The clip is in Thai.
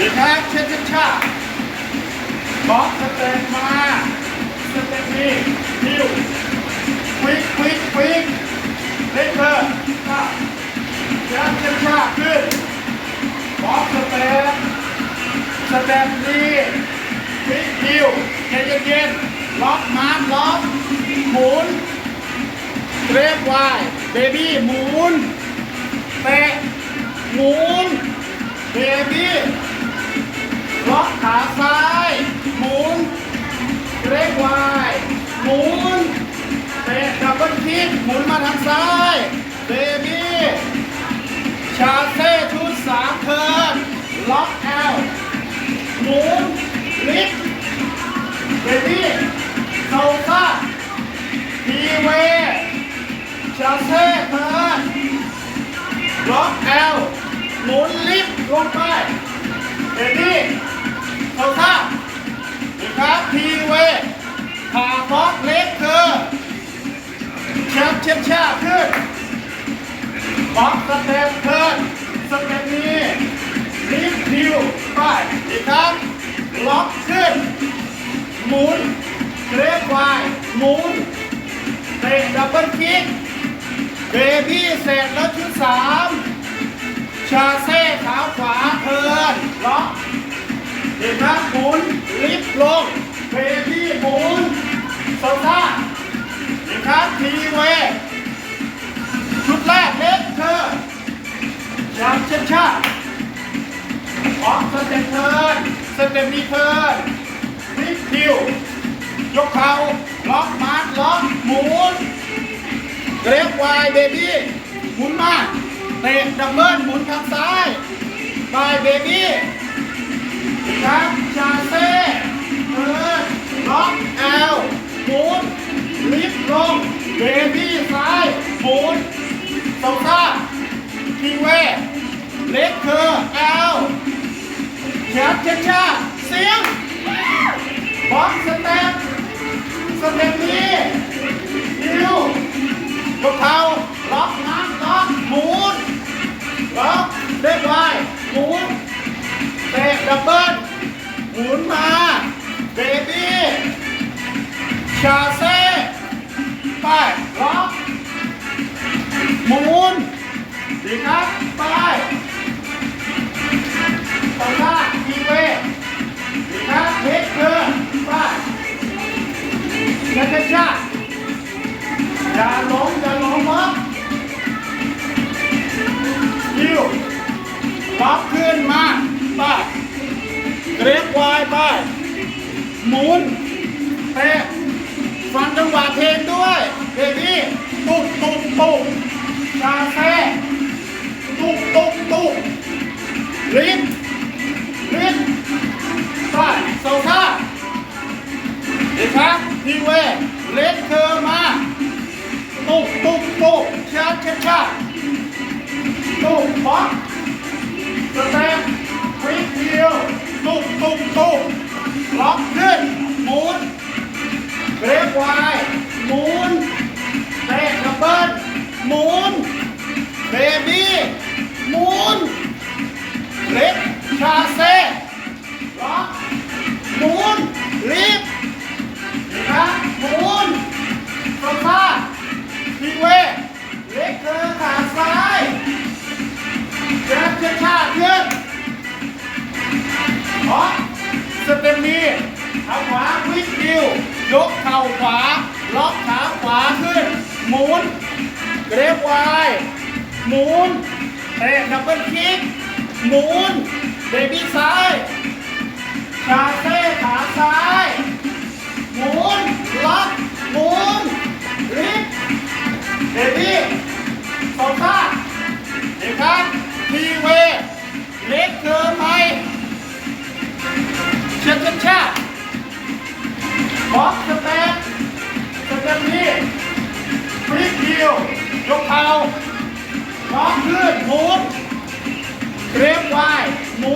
ดีครับเช็ดเช็ดชาบล็อกสเต็ปมาสเต็ปนี้ฮิวควิกควิกควิกเล่นเพิ่มชาเช็ดเช็ดชาขึ้นบล็อกสเต็ปสเต็ปนี้ควิกฮิวใจเย็นล็อกมาร์คล็อกหมุนเกรฟไวเบบี้หมุนเตะหมุนเบบี้ ขาซ้ายหมุนเกรฟไวหมุนเตะดับเบิลคิกหมุนมาทางซ้ายเบบี้ชาเซ่ชุดสามเทิร์นล็อกแอ แชมป์เชฟชาขึ้นบล็อกสเต็ปเทิร์นสเต็ปนี้ลิฟต์ฮิวไปดีกครับล็อกขึ้น หมุนเกรฟไวหมุนเตะดับเบิลคิกเบบี้เสร็จแล้วชุดสามชาเซ่ขาขวาเทิร์นล็อกเห็นไหมหมุนลิฟต์ลงเบบี้หมุนโซซ่าเห็นครับทีเวชุดแรกเล็กเธอชามเช็ดชาออกสเต็ปเทิร์นสเต็ปนี้เทิร์นลิฟต์คิวยกเข่าล็อกมาร์คล็อกหมุนเกรฟไวเบบี้หมุนมาเตะดับเบิลหมุนทางซ้ายบายเบบี้ แคปเชชาเสียงบล็อกสเต็ปสเต็ปนี้ฮิวยกเท้าล็อกน้ำล็อกหมุนล็อกเด็กไว้หมุนเตะดับเบิ้ลหมุนมาเบบี้ชาเซ งจังหวะเพลงด้วยเบบี้ตุกตุกตุ๊กชาเซ่ตุ๊กตุกตุกลิ้นลิ้นไปโซซ่าดีครับทีเวเล็กเธอมาตุกตุกตุกชาชาชาตุกป๊อกสเต็ปควิกเดียวตุกตุกตุกล็อกขึ้นหมุนเกรฟไว หมุนเตะดับเบิ้ลหมุนเบบี้หมุนเล็กชาเซ่ล็อกหมุนลิฟนะหมุนสภาพทีเวเล็กเธอขาซ้ายแจ็คเชชาขึ้นออกสเต็ปนี้ หมุนเตะดับเบิลคิกหมุนเบบี้ซ้ายขาเต้ขาซ้ายหมุนล็อกหมุนลิฟเบบี้สองข้างเด็กครับทีเวเล็กเจอร์ไปเช็ดกันชาบ็อกสแตนสแตนนี้ฟลิกเดียวยกเท้า เรียกว่าหมู